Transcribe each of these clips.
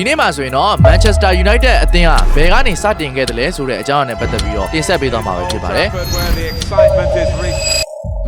ဒီနေ့မှာဆိုရင်တော့ Manchester United အသင်းဟာဘယ်ကနေစတင်ခဲ့တယ်လဲဆိုတဲ့အကြောင်းအရာနဲ့ပတ်သက်ပြီးတော့တင်ဆက်ပေးသွားမှာပဲဖြစ်ပါတယ်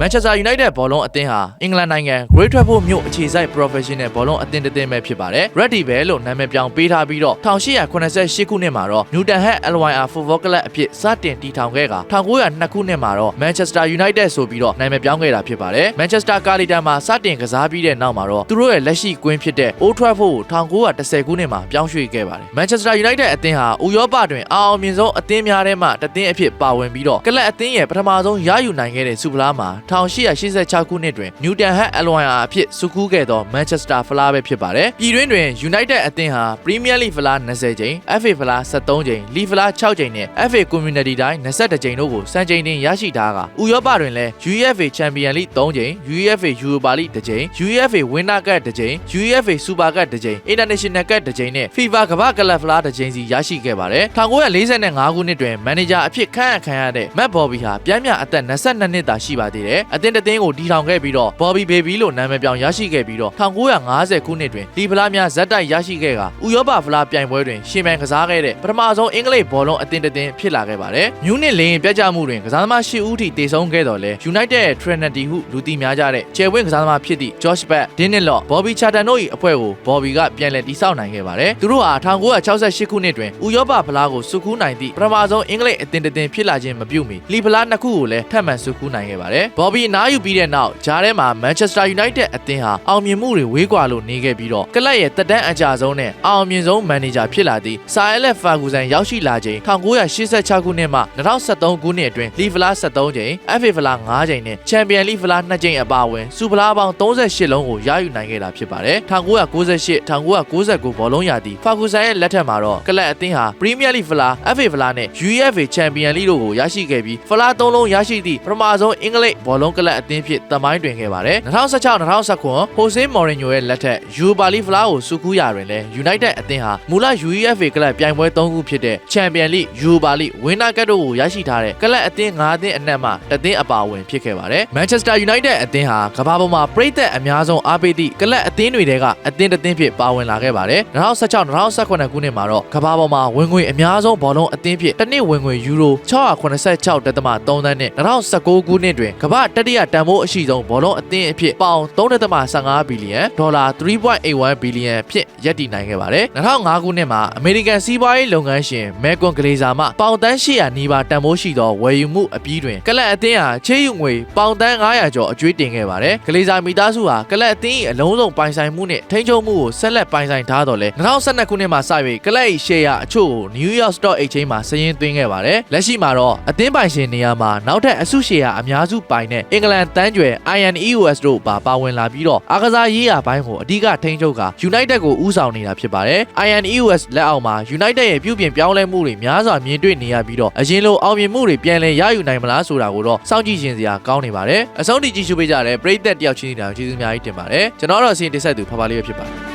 where the excitement is reached. Manchester United ဘောလုံးအသင်းဟာအင်္ဂလန်နိုင်ငံ Great Trafford မြို့အခြေစိုက် professional ဘောလုံးအသင်းတစ်သင်းပဲဖြစ်ပါတယ်။ Red Devil လို့နာမည်ပြောင်းပေးထားပြီးတော့1888ခုနှစ်မှာတော့ Newton Head LYR Football Club အဖြစ်စတင်တည်ထောင်ခဲ့က1902ခုနှစ်မှာတော့ Manchester United ဆိုပြီးတော့နာမည်ပြောင်းခဲ့တာဖြစ်ပါတယ်။ Manchester Carlton မှာစတင်ကစားပြီးတဲ့နောက်မှာတော့သူတို့ရဲ့လက်ရှိကွင်းဖြစ်တဲ့ Old Trafford ကို1910ခုနှစ်မှာပြောင်းရွှေ့ခဲ့ပါတယ်။ Manchester United အသင်းဟာဥရောပတွင်အအောင်မြင်ဆုံးအသင်းများထဲမှတစ်သင်းအဖြစ်ပါဝင်ပြီးတော့ကလပ်အသင်းရဲ့ပထမဆုံးရယူနိုင်ခဲ့တဲ့စူပလာမှာ1886ခုနှစ်တွင် Newton Head LYR အဖြစ်စုကူးခဲ့သော Manchester Fla ပဲဖြစ်ပါတယ်။ပြည်တွင်းတွင် United အသင်းဟာ Premier League Fla 20ကြိမ် FA Fla 73ကြိမ် League Fla 6ကြိမ်နဲ့ FA Community တိုင်း22ကြိမ်တို့ကိုစံချိန်တင်ရရှိထားကဥရောပတွင်လည်း UEFA Champions League 3ကြိမ် UEFA Europa League 1ကြိမ် UEFA Winner Cup 1ကြိမ် UEFA Super Cup 1ကြိမ် International Cup 1ကြိမ်နဲ့ FIFA ကမ္ဘာ့ကလပ်ဖလား1ကြိမ်စီရရှိခဲ့ပါတယ်။1945ခုနှစ်တွင်မန်နေဂျာအဖြစ်ခန့်အပ်ခံရတဲ့ Matt Bobby ဟာပြန်မြအသက်22နှစ်သာရှိပါသေးတယ်။အသင်းတစ်သင်းကိုတည်ထောင်ခဲ့ပြီးတော့ Bobby Baby လို့နာမည်ပြောင်းရရှိခဲ့ပြီးတော့1950ခုနှစ်တွင်လီဖလားများဇက်တိုက်ရရှိခဲ့ကဥရောပဖလားပြိုင်ပွဲတွင်ရှင်မြန်ကစားခဲ့တဲ့ပထမဆုံးအင်္ဂလိပ်ဘောလုံးအသင်းတစ်သင်းဖြစ်လာခဲ့ပါတယ်။မြူးနစ်လင်းပြတ်ကြမှုတွင်ကစားသမား10ဦးထိတေဆုံးခဲ့တော်လဲ United ရဲ့ Trinity ဟုလူသိများကြတဲ့ကျယ်ဝင့်ကစားသမားဖြစ်သည့် Josh Beck, Dennis Law, Bobby Charlton တို့၏အဖွဲ့ကို Bobby ကပြန်လည်တည်ဆောက်နိုင်ခဲ့ပါတယ်။သူတို့ဟာ1968ခုနှစ်တွင်ဥရောပဖလားကိုစုကူးနိုင်သည့်ပထမဆုံးအင်္ဂလိပ်အသင်းတစ်သင်းဖြစ်လာခြင်းမပြုမီလီဖလားနှစ်ခုကိုလည်းထပ်မံစုကူးနိုင်ခဲ့ပါတယ်။ Bobby အနားယူပြီးတဲ့နောက်ဂျားထဲမှာ Manchester United အသင်းဟာအောင်မြင်မှုတွေဝေးကွာလို့နေခဲ့ပြီးတော့ကလပ်ရဲ့တက်တန်းအကြဆုံးနဲ့အောင်မြင်ဆုံးမန်နေဂျာဖြစ်လာသည့် Sir Alex Ferguson ရောက်ရှိလာချိန်1986ခုနှစ်မှ2013ခုနှစ်အတွင်းလီဖလား73ကြိမ် FA ဖလား5ကြိမ်နဲ့ Champions League ဖလား2ကြိမ်အပါအဝင်စူဖလားပေါင်း38လုံးကိုရယူနိုင်ခဲ့တာဖြစ်ပါတယ်1998 1999ဘောလုံးရာသီ Ferguson ရဲ့လက်ထက်မှာတော့ကလပ်အသင်းဟာ Premier League ဖလား FA ဖလားနဲ့ UEFA Champions League တို့ကိုရရှိခဲ့ပြီးဖလား3လုံးရရှိသည့်ပထမဆုံးအင်္ဂလိပ်ဘောလုံးကလပ်အသင်းဖြစ်သမိုင်းတွင်ခဲ့ပါတယ်2016-2019 Jose Mourinho ရဲ့လက်ထက် Europa League ဖလားကိုစုကူးရာတွင်လည်း United အသင်းဟာမူလ UEFA ကလပ်ပြိုင်ပွဲ3ခုဖြစ်တဲ့ Champions League, Europa League, Winner Cup တို့ကိုရရှိထားတဲ့ကလပ်အသင်း5သင်းအနက်မှတစ်သင်းအပါအဝင်ဖြစ်ခဲ့ပါတယ်။ Manchester United အသင်းဟာကမ္ဘာပေါ်မှာပြည်သက်အများဆုံးအားပေးသည့်ကလပ်အသင်းတွေထဲကအသင်းတစ်သင်းဖြစ်ပါဝင်လာခဲ့ပါတယ်။2016-2018ခုနှစ်မှာတော့ကမ္ဘာပေါ်မှာဝင်ငွေအများဆုံးဘောလုံးအသင်းဖြစ်တစ်နှစ်ဝင်ငွေယူရို686.3သန်းနဲ့2019ခုနှစ်တွင်ကမ္ဘာတတိယတန်ဖိုးအရှိဆုံးဘောလုံးအသင်းအဖြစ်ပေါင်3.15ဘီလီယံဒေါ်လာ3.81ဘီလီယံဖြစ်ရပ်တည်နိုင်ခဲ့ပါတယ်။2005ခုနှစ်မှာအမေရိကန်စီးပွားရေးလုပ်ငန်းရှင်မဲကွန်ဂလေဇာမှပေါင်တန်း800နီးပါးတန်ဖိုးရှိသောဝယ်ယူမှုအပြီးတွင်ကလပ်အသင်းဟာချေးယူငွေပေါင်တန်း900ကျော်အကျွေးတင်ခဲ့ပါတယ်။ဂလေဇာမိသားစုဟာကလပ်အသင်း၏အလုံးစုံပိုင်ဆိုင်မှုနှင့်ထိန်းချုပ်မှုကိုဆက်လက်ပိုင်ဆိုင်ထားတော်လဲ2012ခုနှစ်မှာစ၍ကလပ်၏ရှယ်ယာအချို့ကို New York Stock Exchange မှာစရင်သွင်းခဲ့ပါတယ်။လက်ရှိမှာတော့အသင်းပိုင်ရှင်နေရာမှာနောက်ထပ်အစုရှယ်ယာအများစုပိုင်တဲ့အင်္ဂလန်တန်းကြွယ် INEOS တို့ပါပါဝင်လာပြီးတော့အားကစားရေးရာဘိုင်းကိုအဓိကထိန်းချုပ်က United ကိုဦးဆောင်နေတာဖြစ်ပါတယ်။ INEOS လက်အောက်မှာ United ရဲ့ပြုပြင်ပြောင်းလဲမှုတွေများစွာမြင်တွေ့နေရပြီးတော့အရင်လိုအောင်မြင်မှုတွေပြန်လည်ရယူနိုင်မလားဆိုတာကိုတော့စောင့်ကြည့်ခြင်းစရာကောင်းနေပါတယ်။အဆုံးထိကြည့်ရှုပေးကြတဲ့ပရိသတ်တယောက်ချင်းစီတိုင်းကျေးဇူးအများကြီးတင်ပါတယ်။ကျွန်တော်တော့အစီအစဉ်တင်ဆက်သူဖဖလေးပဲဖြစ်ပါတယ်